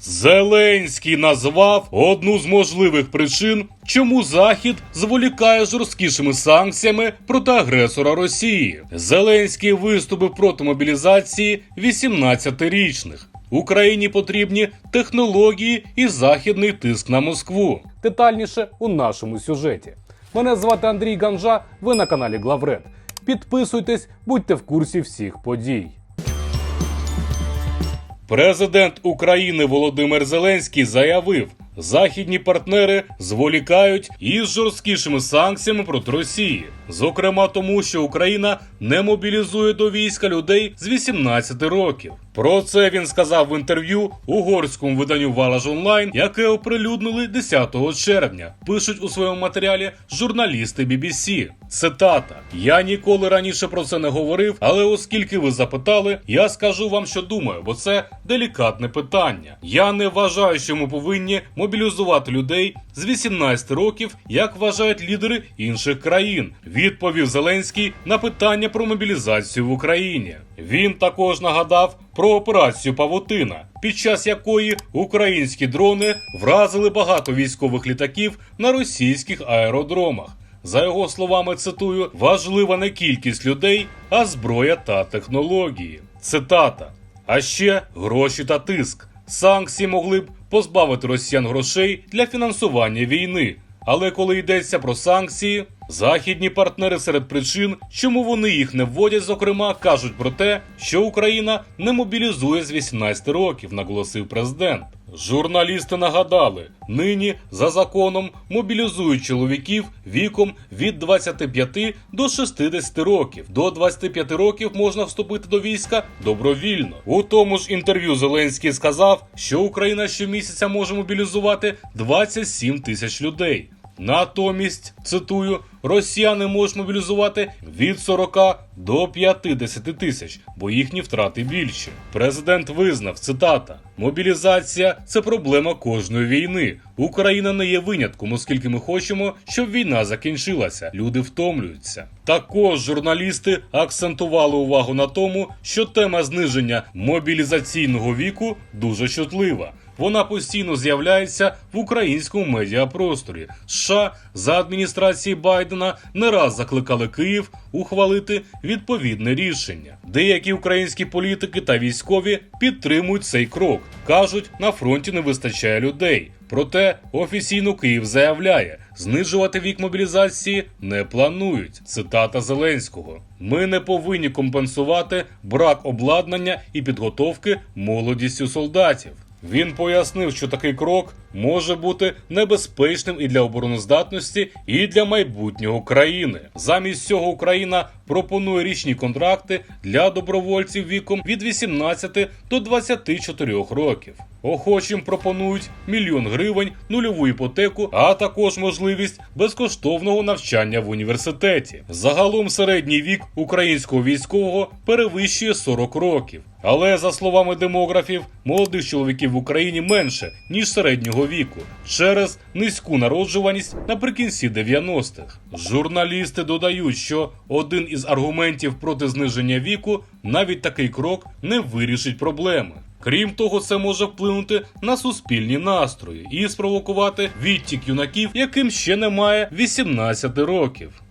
Зеленський назвав одну з можливих причин, чому Захід зволікає жорсткішими санкціями проти агресора Росії. Зеленський виступив проти мобілізації 18-річних. Україні потрібні технології і західний тиск на Москву. Детальніше у нашому сюжеті. Мене звати Андрій Ганжа. Ви на каналі Главред. Підписуйтесь, будьте в курсі всіх подій. Президент України Володимир Зеленський заявив, західні партнери зволікають із жорсткішими санкціями проти Росії, зокрема тому, що Україна не мобілізує до війська людей з 18 років. Про це він сказав в інтерв'ю угорському виданню Валаж Онлайн, яке оприлюднили 10 червня. Пишуть у своєму матеріалі журналісти BBC. Цитата: Я ніколи раніше про це не говорив, але оскільки ви запитали, я скажу вам, що думаю, бо це делікатне питання. Я не вважаю, що ми повинні мобілізувати людей з 18 років, як вважають лідери інших країн. Відповів Зеленський на питання про мобілізацію в Україні. Він також нагадав про операцію Павутина, під час якої українські дрони вразили багато військових літаків на російських аеродромах. За його словами, цитую, важлива не кількість людей, а зброя та технології. Цитата: а ще гроші та тиск. Санкції могли б позбавити росіян грошей для фінансування війни. Але коли йдеться про санкції, західні партнери серед причин, чому вони їх не вводять, зокрема, кажуть про те, що Україна не мобілізує з 18 років, наголосив президент. Журналісти нагадали, нині за законом мобілізують чоловіків віком від 25 до 60 років. До 25 років можна вступити до війська добровільно. У тому ж інтерв'ю Зеленський сказав, що Україна щомісяця може мобілізувати 27 тисяч людей. Натомість, цитую, росіяни можуть мобілізувати від 40 до 50 тисяч, бо їхні втрати більші. Президент визнав цитата: мобілізація це проблема кожної війни. Україна не є винятком, оскільки ми хочемо, щоб війна закінчилася. Люди втомлюються. Також журналісти акцентували увагу на тому, що тема зниження мобілізаційного віку дуже чутлива. Вона постійно з'являється в українському медіапросторі. США за адміністрації Байдена не раз закликали Київ ухвалити відповідне рішення. Деякі українські політики та військові підтримують цей крок. кажуть, на фронті не вистачає людей. Проте офіційно Київ заявляє, знижувати вік мобілізації не планують. Цитата Зеленського: Ми не повинні компенсувати брак обладнання і підготовки молодістю солдатів. Він пояснив, що такий крок може бути небезпечним і для обороноздатності, і для майбутнього країни. Замість цього Україна пропонує річні контракти для добровольців віком від 18 до 24 років. Охочим пропонують мільйон гривень, нульову іпотеку, а також можливість безкоштовного навчання в університеті. Загалом середній вік українського військового перевищує 40 років. Але за словами демографів, молодих чоловіків в Україні менше ніж середнього віку через низьку народжуваність наприкінці 90-х. Журналісти додають, що один із аргументів проти зниження віку навіть такий крок не вирішить проблеми. Крім того, це може вплинути на суспільні настрої і спровокувати відтік юнаків, яким ще немає 18 років.